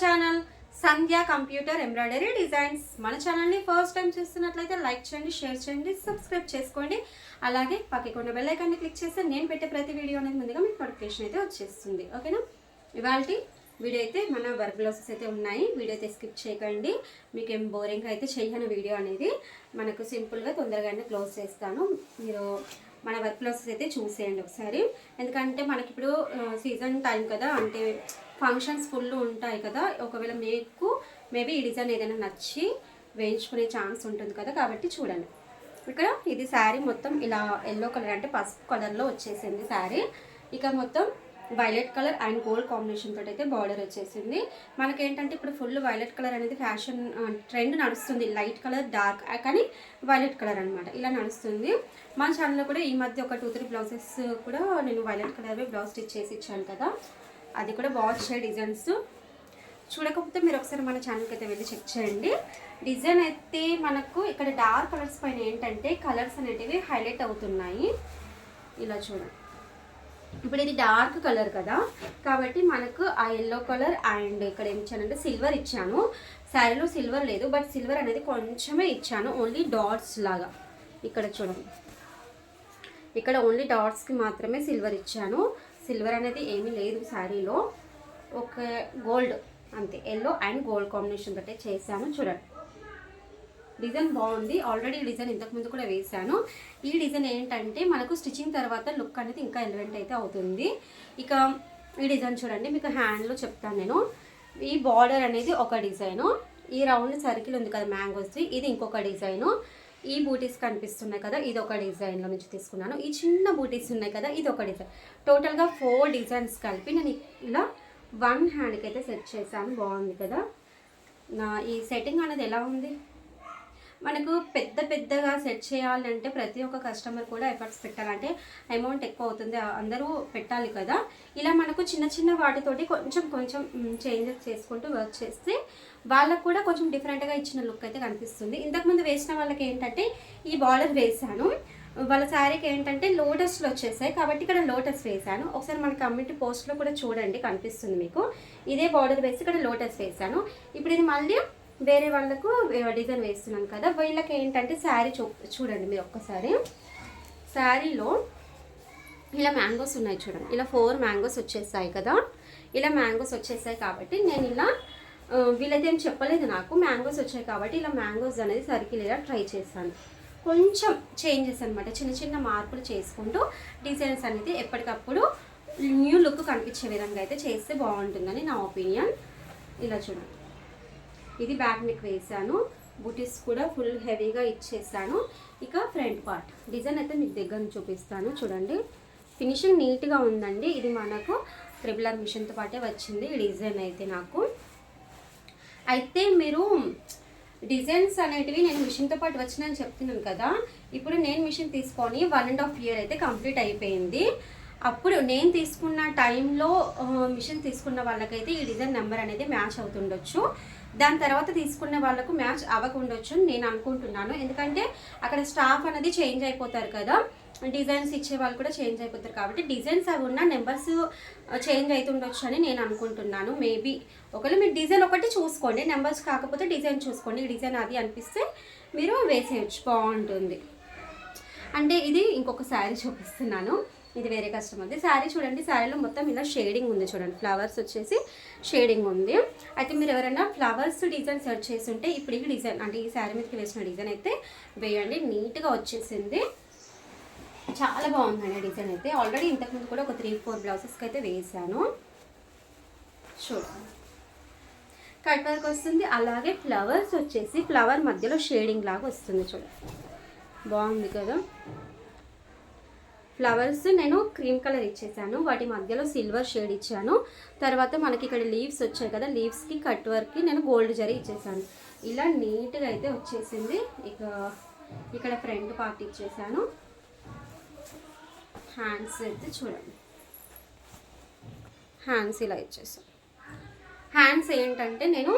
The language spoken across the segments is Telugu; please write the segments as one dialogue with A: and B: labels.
A: Channel Sandhya computer embroidery designs మన ఛానల్ని ఫస్ట్ టైం చూస్తున్నట్లయితే లైక్ చేయండి షేర్ చేయండి సబ్స్క్రైబ్ చేసుకోండి. అలాగే పక్కకున్న బెల్ ఐకాన్ని క్లిక్ చేస్తే నేను పెట్టే ప్రతి వీడియో అనేది ముందుగా మీకు నోటిఫికేషన్ అయితే వచ్చేస్తుంది. ఓకేనా ఇవాళ వీడియో అయితే మన వర్క్ బ్లౌజెస్ అయితే ఉన్నాయి. వీడియో అయితే స్కిప్ చేయకండి. మీకు ఏం బోరింగ్ అయితే చేయని వీడియో అనేది. మనకు సింపుల్గా తొందరగానే క్లోజ్ చేస్తాను. మీరు మన వర్క్ బ్లౌజెస్ అయితే చూసేయండి ఒకసారి. ఎందుకంటే మనకి ఇప్పుడు సీజన్ టైం కదా అంటే ఫంక్షన్స్ ఫుల్ ఉంటాయి కదా ఒకవేళ మీకు మేబీ ఈ డిజైన్ ఏదైనా నచ్చి వేయించుకునే ఛాన్స్ ఉంటుంది కదా కాబట్టి చూడండి. ఇక్కడ ఇది శారీ మొత్తం ఇలా ఎల్లో కలర్ అంటే పసుపు కలర్లో వచ్చేసింది శారీ. ఇక మొత్తం violet colour and gold combination తోటి అయితే బార్డర్ వచ్చేసింది. మనకేంటంటే ఇప్పుడు ఫుల్ వైలెట్ కలర్ అనేది ఫ్యాషన్ ట్రెండ్ నడుస్తుంది. లైట్ కలర్ డార్క్ కానీ వైలెట్ కలర్ అనమాట ఇలా నడుస్తుంది. మన ఛానల్లో కూడా ఈ మధ్య ఒక టూ త్రీ బ్లౌజెస్ కూడా నేను వైలెట్ కలర్ బ్లౌజ్ స్టిచ్ చేసి ఇచ్చాను కదా. అది కూడా బాగా డిజైన్స్. చూడకపోతే మీరు ఒకసారి మన ఛానల్కి అయితే వెళ్ళి చెక్ చేయండి. డిజైన్ అయితే మనకు ఇక్కడ డార్క్ కలర్స్ పైన ఏంటంటే కలర్స్ అనేటివి హైలైట్ అవుతున్నాయి. ఇలా చూడండి. ఇప్పుడు ఇది డార్క్ కలర్ కదా. కాబట్టి మనకు ఆ ఎల్లో కలర్ అండ్ ఇక్కడ ఏం ఇచ్చానంటే సిల్వర్ ఇచ్చాను. శారీలో సిల్వర్ లేదు బట్ సిల్వర్ అనేది కొంచెమే ఇచ్చాను. ఓన్లీ డాట్స్ లాగా. ఇక్కడ చూడండి. ఇక్కడ ఓన్లీ డాట్స్కి మాత్రమే సిల్వర్ ఇచ్చాను. సిల్వర్ అనేది ఏమీ లేదు శారీలో. ఒక గోల్డ్ అంతే ఎల్లో అండ్ గోల్డ్ కాంబినేషన్ తోటే చేశాను. చూడండి. డిజైన్ బాగుంది. ఆల్రెడీ ఈ డిజైన్ ఇంతకుముందు కూడా వేశాను. ఈ డిజైన్ ఏంటంటే మనకు స్టిచ్చింగ్ తర్వాత లుక్ అనేది ఇంకా ఎలివెంట్ అయితే అవుతుంది. ఇక ఈ డిజైన్ చూడండి మీకు హ్యాండ్లో చెప్తాను నేను. ఈ బార్డర్ అనేది ఒక డిజైను. ఈ రౌండ్ సర్కిల్ ఉంది కదా మ్యాంగోస్ ఇది ఇంకొక డిజైను. ఈ బూటీస్ కనిపిస్తున్నాయి కదా ఇది ఒక డిజైన్లో నుంచి తీసుకున్నాను. ఈ చిన్న బూటీస్ ఉన్నాయి కదా ఇది ఒక డిజైన్ టోటల్గా ఫోర్ డిజైన్స్ కలిపి నేను ఇలా వన్ హ్యాండ్కి అయితే సెట్ చేశాను. బాగుంది కదా? నా ఈ సెట్టింగ్ అనేది ఎలా ఉంది? మనకు పెద్ద పెద్దగా సెట్ చేయాలంటే ప్రతి ఒక్క కస్టమర్ కూడా ఎఫర్ట్స్ పెట్టాలంటే అమౌంట్ ఎక్కువ అవుతుంది. అందరూ పెట్టాలి కదా. ఇలా మనకు చిన్న చిన్న వాటితోటి కొంచెం కొంచెం చేంజెస్ చేసుకుంటూ వర్క్ చేస్తే వాళ్ళకు కూడా కొంచెం డిఫరెంట్గా ఇచ్చిన లుక్ అయితే కనిపిస్తుంది. ఇంతకుముందు వేసిన వాళ్ళకి ఏంటంటే ఈ బార్డర్ వేసాను వాళ్ళ శారీకి ఏంటంటే లోటస్లు వచ్చేసాయి. కాబట్టి ఇక్కడ లోటస్ వేసాను ఒకసారి మన కమ్యూనిటీ పోస్ట్లో కూడా చూడండి కనిపిస్తుంది మీకు. ఇదే బార్డర్ వేసి ఇక్కడ లోటస్ వేసాను ఇప్పుడు ఇది మళ్ళీ వేరే వాళ్ళకు డిజైన్ వేస్తున్నాను కదా వీళ్ళకి ఏంటంటే శారీ చూ చూడండి మీరు ఒక్కసారి. శారీలో ఇలా మ్యాంగోస్ ఉన్నాయి చూడండి. ఇలా ఫోర్ మ్యాంగోస్ వచ్చేసాయి కదా. ఇలా మ్యాంగోస్ వచ్చేసాయి కాబట్టి నేను ఇలా వీళ్ళైతే చెప్పలేదు నాకు. మ్యాంగోస్ వచ్చాయి కాబట్టి ఇలా మ్యాంగోస్ అనేది సర్కిల్ ఇలా ట్రై చేశాను. కొంచెం చేంజెస్ అనమాట చిన్న చిన్న మార్పులు చేసుకుంటూ డిజైన్స్ అనేది ఎప్పటికప్పుడు న్యూ లుక్ కనిపించే విధంగా అయితే చేస్తే బాగుంటుందని నా ఒపీనియన్. ఇలా చూడండి. ఇది బ్యాక్ నెక్ వేసాను బుటీస్ కూడా ఫుల్ హెవీగా ఇచ్చేసాను. ఇక ఫ్రంట్ పార్ట్ డిజైన్ అయితే మీకు దగ్గర చూపిస్తాను. చూడండి. ఫినిషింగ్ నీట్గా ఉందండి. ఇది మనకు త్రిబులర్ మిషన్తో పాటే వచ్చింది ఈ డిజైన్ అయితే నాకు. అయితే మీరు డిజైన్స్ అనేటివి నేను మిషన్తో పాటు వచ్చినాయని చెప్తున్నాను కదా. ఇప్పుడు నేను మిషన్ తీసుకొని వన్ అండ్ హాఫ్ ఇయర్ అయితే కంప్లీట్ అయిపోయింది. అప్పుడు నేను తీసుకున్న టైంలో మిషన్ తీసుకున్న వాళ్ళకైతే ఈ డిజైన్ నెంబర్ అనేది మ్యాచ్ అవుతుండొచ్చు. దాని తర్వాత తీసుకున్న వాళ్ళకు మ్యాచ్ అవ్వకుండొచ్చు అని నేను అనుకుంటున్నాను. ఎందుకంటే అక్కడ స్టాఫ్ అనేది చేంజ్ అయిపోతారు కదా. డిజైన్స్ ఇచ్చే వాళ్ళు కూడా చేంజ్ అయిపోతారు కాబట్టి డిజైన్స్ అవి ఉన్న నెంబర్స్ చేంజ్ అవుతుండొచ్చు అని నేను అనుకుంటున్నాను. మేబీ ఒకవేళ మీరు డిజైన్ ఒకటి చూసుకోండి. నెంబర్స్ కాకపోతే డిజైన్ చూసుకోండి. డిజైన్ అది అనిపిస్తే మీరు వేసేయచ్చు. బాగుంటుంది. అంటే ఇది ఇంకొక శారీ చూపిస్తున్నాను. ఇది వేరే కస్టమర్ది శారీ చూడండి శారీలో మొత్తం ఇలా షేడింగ్ ఉంది చూడండి. ఫ్లవర్స్ వచ్చేసి షేడింగ్ ఉంది. అయితే మీరు ఎవరైనా ఫ్లవర్స్ డిజైన్ సెర్చ్ చేసి ఉంటే ఇప్పుడు ఈ డిజైన్ అంటే ఈ శారీ మీదకి వేసిన డిజైన్ అయితే వేయండి. నీట్గా వచ్చేసింది. చాలా బాగుందండి డిజైన్ అయితే. ఆల్రెడీ ఇంతకుముందు కూడా ఒక త్రీ ఫోర్ బ్లౌజెస్కి అయితే వేసాను. చూడండి. కట్ వర్క్ వస్తుంది. అలాగే ఫ్లవర్స్ వచ్చేసి ఫ్లవర్ మధ్యలో షేడింగ్ లాగా వస్తుంది చూడండి. బాగుంది కదా? ఫ్లవర్స్ నేను క్రీమ్ కలర్ ఇచ్చేసాను. వాటి మధ్యలో సిల్వర్ షేడ్ ఇచ్చాను. తర్వాత మనకి ఇక్కడ లీవ్స్ వచ్చాయి కదా లీవ్స్కి కట్ వర్క్కి నేను గోల్డ్ జరీ ఇచ్చేసాను. ఇలా నీట్గా అయితే వచ్చేసింది. ఇక ఇక్కడ ఫ్రంట్ పార్ట్ ఇచ్చేసాను. హ్యాండ్స్ అయితే చూడండి. హ్యాండ్స్ ఇలా ఇచ్చేసాను. హ్యాండ్స్ ఏంటంటే నేను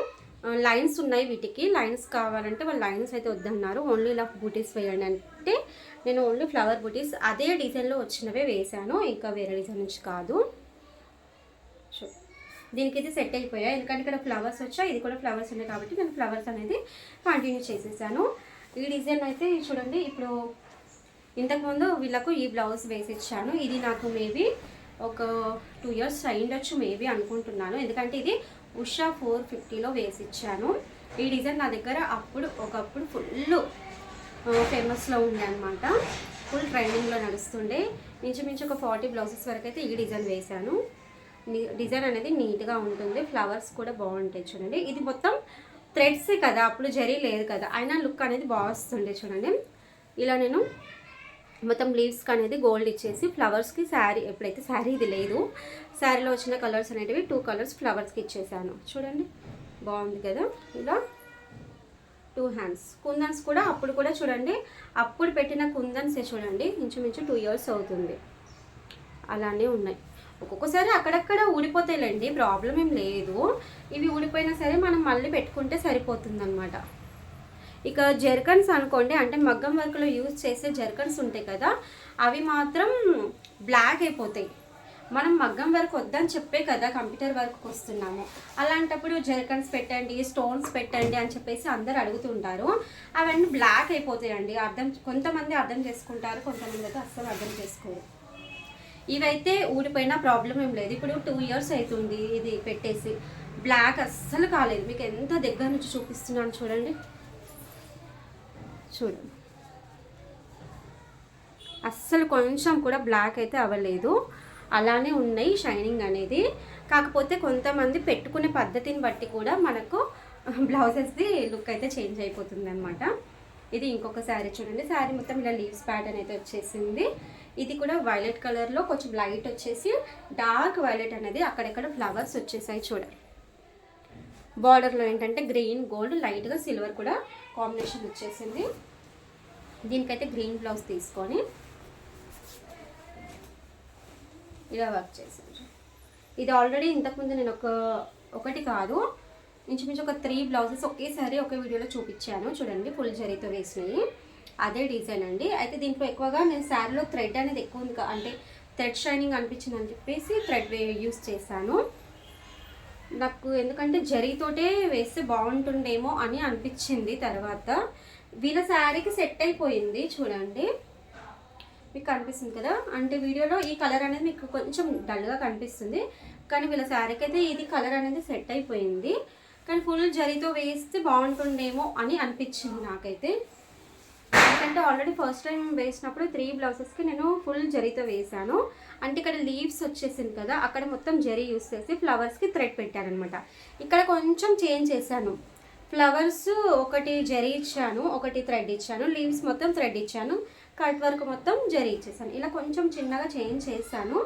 A: లైన్స్ ఉన్నాయి వీటికి. లైన్స్ కావాలంటే వాళ్ళు లైన్స్ అయితే వద్దన్నారు. ఓన్లీ ఇలా బూటీస్ వేయండి అంటే నేను ఓన్లీ ఫ్లవర్ బూటీస్ అదే డిజైన్లో వచ్చినవే వేశాను. ఇంకా వేరే డిజైన్ నుంచి కాదు. దీనికి ఇది సెట్ అయిపోయాయి ఎందుకంటే ఇక్కడ ఫ్లవర్స్ వచ్చాయి. ఇది కూడా ఫ్లవర్స్ ఉన్నాయి కాబట్టి నేను ఫ్లవర్స్ అనేది కంటిన్యూ చేసేసాను. ఈ డిజైన్ అయితే చూడండి ఇప్పుడు ఇంతకుముందు వీళ్ళకు ఈ బ్లౌజ్ వేసి ఇచ్చాను. ఇది నాకు మేబీ ఒక టూ ఇయర్స్ అయ్యిండొచ్చు మేబీ అనుకుంటున్నాను. ఎందుకంటే ఇది ఉషా ఫోర్ ఫిఫ్టీలో వేసి ఇచ్చాను ఈ డిజైన్ నా దగ్గర అప్పుడు ఒకప్పుడు ఫుల్ ఫేమస్లో ఉండే అనమాట ఫుల్ ట్రెండింగ్లో నడుస్తుండే. మించుమించు ఒక ఫార్టీ బ్లౌజెస్ వరకు అయితే ఈ డిజైన్ వేశాను. డిజైన్ అనేది నీట్గా ఉంటుంది. ఫ్లవర్స్ కూడా బాగుంటాయి చూడండి. ఇది మొత్తం థ్రెడ్సే కదా అప్పుడు జరీ లేదు కదా. అయినా లుక్ అనేది బాగా వస్తుండే చూడండి. ఇలా నేను మొత్తం లీవ్స్కి అనేది గోల్డ్ ఇచ్చేసి ఫ్లవర్స్కి శారీ ఎప్పుడైతే శారీ ఇది లేదు శారీలో వచ్చిన కలర్స్ అనేటివి టూ కలర్స్ ఫ్లవర్స్కి ఇచ్చేసాను. చూడండి బాగుంది కదా? ఇలా టూ హ్యాండ్స్ కుందన్స్ కూడా అప్పుడు కూడా చూడండి అప్పుడు పెట్టిన కుందన్సే చూడండి ఇంచుమించు టూ ఇయర్స్ అవుతుంది. అలానే ఉన్నాయి. ఒక్కొక్కసారి అక్కడక్కడ ఊడిపోతాయిలేండి ప్రాబ్లం ఏం లేదు. ఇవి ఊడిపోయినా సరే మనం మళ్ళీ పెట్టుకుంటే సరిపోతుంది అనమాట ఇక జెర్కన్స్ అనుకోండి అంటే మగ్గం వర్క్లో యూజ్ చేసే జెర్కన్స్ ఉంటాయి కదా అవి మాత్రం బ్లాక్ అయిపోతాయి. మనం మగ్గం వర్క్ వద్దని చెప్పే కదా కంప్యూటర్ వర్క్కి వస్తున్నాము. అలాంటప్పుడు జెర్కన్స్ పెట్టండి స్టోన్స్ పెట్టండి అని చెప్పేసి అందరు అడుగుతుంటారు. అవన్నీ బ్లాక్ అయిపోతాయండి. అర్థం కొంతమంది అర్థం చేసుకుంటారు కొంతమంది అయితే అస్సలు అర్థం చేసుకోరు. ఇవైతే ఊడిపోయినా ప్రాబ్లం ఏం లేదు. ఇప్పుడు టూ ఇయర్స్ అవుతుంది ఇది పెట్టేసి. బ్లాక్ అస్సలు కాలేదు. మీకు ఎంత దగ్గర నుంచి చూపిస్తున్నాను చూడండి. చూడండి అస్సలు కొంచెం కూడా బ్లాక్ అయితే అవ్వలేదు. అలానే ఉన్నాయి షైనింగ్ అనేది. కాకపోతే కొంతమంది పెట్టుకునే పద్ధతిని బట్టి కూడా మనకు బ్లౌజెస్ది లుక్ అయితే చేంజ్ అయిపోతుంది అనమాట ఇది ఇంకొక శారీ చూడండి. శారీ మొత్తం ఇలా లీవ్స్ ప్యాటర్న్ అయితే వచ్చేసింది. ఇది కూడా వైలెట్ కలర్లో కొంచెం లైట్ వచ్చేసి డార్క్ వైలెట్ అనేది అక్కడక్కడ ఫ్లవర్స్ వచ్చేసాయి చూడండి. బార్డర్లో ఏంటంటే గ్రీన్ గోల్డ్ లైట్గా సిల్వర్ కూడా కాంబినేషన్ వచ్చేసింది. దీనికైతే గ్రీన్ బ్లౌజ్ తీసుకొని ఇలా వర్క్ చేశాను. ఇది ఆల్రెడీ ఇంతకుముందు నేను ఒక ఒకటి కాదు ఇంచుమించు ఒక త్రీ బ్లౌజెస్ ఒకేసారి ఒకే వీడియోలో చూపించాను. చూడండి ఫుల్ జరీతో వేసినవి. అదే డిజైన్ అండి. అయితే దీంట్లో ఎక్కువగా నేను శారీలో థ్రెడ్ అనేది ఎక్కువ ఉంది అంటే థ్రెడ్ షైనింగ్ అనిపించింది అని చెప్పేసి థ్రెడ్ యూస్ చేశాను. నాకు ఎందుకంటే జరీతోటే వేస్తే బాగుంటుండేమో అని అనిపించింది తర్వాత. వీళ్ళ శారీకి సెట్ అయిపోయింది చూడండి. మీకు కనిపిస్తుంది కదా? అంటే వీడియోలో ఈ కలర్ అనేది మీకు కొంచెం డల్గా కనిపిస్తుంది. కానీ వీళ్ళ శారీకి అయితే ఇది కలర్ అనేది సెట్ అయిపోయింది. కానీ ఫుల్ జరీతో వేస్తే బాగుంటుండేమో అని అనిపించింది నాకైతే. ఎందుకంటే ఆల్రెడీ ఫస్ట్ టైం వేసినప్పుడు త్రీ బ్లౌజెస్కి నేను ఫుల్ జరీతో వేసాను అంటే ఇక్కడ లీవ్స్ వచ్చేసింది కదా అక్కడ మొత్తం జరీ యూస్ చేసి ఫ్లవర్స్కి థ్రెడ్ పెట్టారనమాట. ఇక్కడ కొంచెం చేంజ్ చేశాను. ఫ్లవర్స్ ఒకటి జరీ ఇచ్చాను ఒకటి థ్రెడ్ ఇచ్చాను లీవ్స్ మొత్తం థ్రెడ్ ఇచ్చాను కట్ వర్క్ మొత్తం జరీ ఇచ్చేసాను. ఇలా కొంచెం చిన్నగా చేంజ్ చేశాను.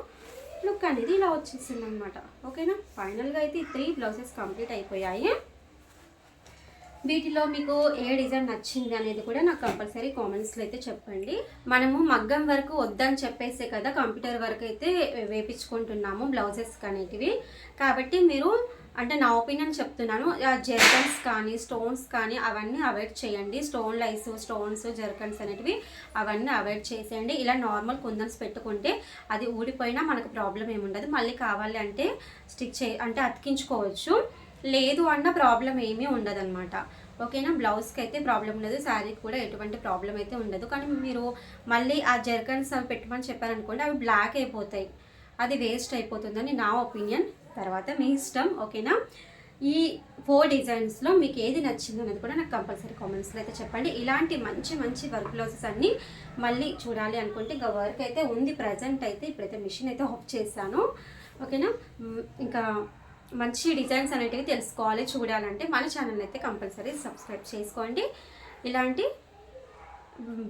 A: లుక్ అనేది ఇలా వచ్చేసింది అనమాట ఓకేనా? ఫైనల్గా అయితే ఈ త్రీ బ్లౌజెస్ కంప్లీట్ అయిపోయాయి. వీటిలో మీకు ఏ డిజైన్ నచ్చింది అనేది కూడా నాకు కంపల్సరీ కామెంట్స్లో అయితే చెప్పండి. మనము మగ్గం వరకు వద్దని చెప్పేసే కదా కంప్యూటర్ వరకు అయితే వేపించుకుంటున్నాము బ్లౌజెస్ అనేటివి. కాబట్టి మీరు అంటే నా ఒపీనియన్ చెప్తున్నాను. ఆ జెర్కన్స్ కానీ స్టోన్స్ కానీ అవన్నీ అవాయిడ్ చేయండి. స్టోన్ లైస్ స్టోన్స్ జెర్కన్స్ అనేటివి అవన్నీ అవాయిడ్ చేసేయండి. ఇలా నార్మల్ కుందన్స్ పెట్టుకుంటే అది ఊడిపోయినా మనకు ప్రాబ్లం ఏముండదు మళ్ళీ కావాలి అంటే స్టిచ్ చే అంటే అతికించుకోవచ్చు. లేదు అన్న ప్రాబ్లం ఏమీ ఉండదన్నమాట. ఓకేనా? బ్లౌజ్కి అయితే ప్రాబ్లం ఉండదు. శారీకి కూడా ఎటువంటి ప్రాబ్లం అయితే ఉండదు. కానీ మీరు మళ్ళీ ఆ జర్కన్స్ అవి పెట్టమని చెప్పారనుకోండి అవి బ్లాక్ అయిపోతాయి. అది వేస్ట్ అయిపోతుందని నా ఒపీనియన్. తర్వాత మీ ఇష్టం ఓకేనా? ఈ ఫోర్ డిజైన్స్లో మీకు ఏది నచ్చింది అనేది కూడా నాకు కంపల్సరీ కామెంట్స్లో అయితే చెప్పండి. ఇలాంటి మంచి మంచి వర్క్ బ్లౌజెస్ అన్నీ మళ్ళీ చూడాలి అనుకుంటే ఇంకా వర్క్ అయితే ఉంది. ప్రజెంట్ అయితే ఇప్పుడైతే మిషన్ అయితే హోప్ చేశాను. ఓకేనా? ఇంకా మంచి డిజైన్స్ అనేటివి తెలుసుకోవాలి చూడాలంటే మన ఛానల్ అయితే కంపల్సరీ సబ్స్క్రైబ్ చేసుకోండి. ఇలాంటి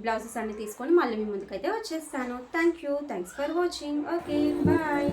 A: బ్లౌజెస్ అన్ని తీసుకొని మళ్ళీ మీ ముందుకైతే వచ్చేస్తాను. Thank you thanks for watching okay bye